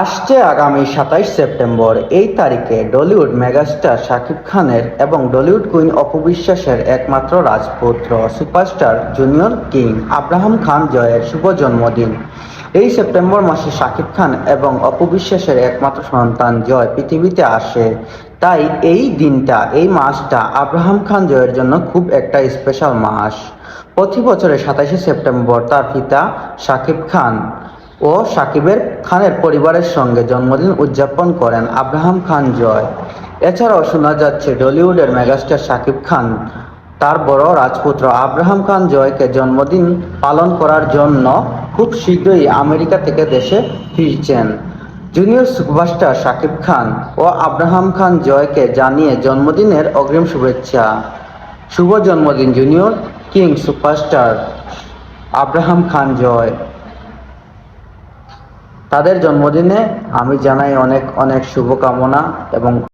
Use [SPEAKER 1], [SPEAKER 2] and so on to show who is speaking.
[SPEAKER 1] আসছে আগামী সাতাইশ সেপ্টেম্বর। এই তারিখে ডলিউড মেগাস্টার শাকিব খানের এবং ডলিউড কুইন অপবিশ্বাসের একমাত্র রাজপুত্র superstar junior king Abraham Khan জয়ের শুভ জন্মদিন। এই সেপ্টেম্বর মাসে শাকিব খান এবং অপবিশ্বাসের একমাত্র সন্তান জয় পৃথিবীতে আসে। তাই এই দিনটা, এই মাসটা আব্রাহাম খান জয়ের জন্য খুব একটা স্পেশাল মাস। প্রতি বছরের সাতাশে সেপ্টেম্বর তার পিতা শাকিব খান। ও সাকিবের খানের পরিবারের সঙ্গে জন্মদিন উদযাপন করেন আব্রাহাম খান জয়। এছাড়াও শোনা যাচ্ছে ডলিউডের মেগাস্টার সাকিব খান, তার বড় রাজপুত্র আব্রাহাম খান জয়কে জন্মদিন পালন করার জন্য খুব শীঘ্রই আমেরিকা থেকে দেশে ফিরছেন। জুনিয়র সুপারস্টার সাকিব খান ও আব্রাহাম খান জয়কে জানিয়ে জন্মদিনের অগ্রিম শুভেচ্ছা। শুভ জন্মদিন, junior king superstar Abraham Khan Joy. তাদের জন্মদিনে আমি জানাই অনেক অনেক শুভকামনা এবং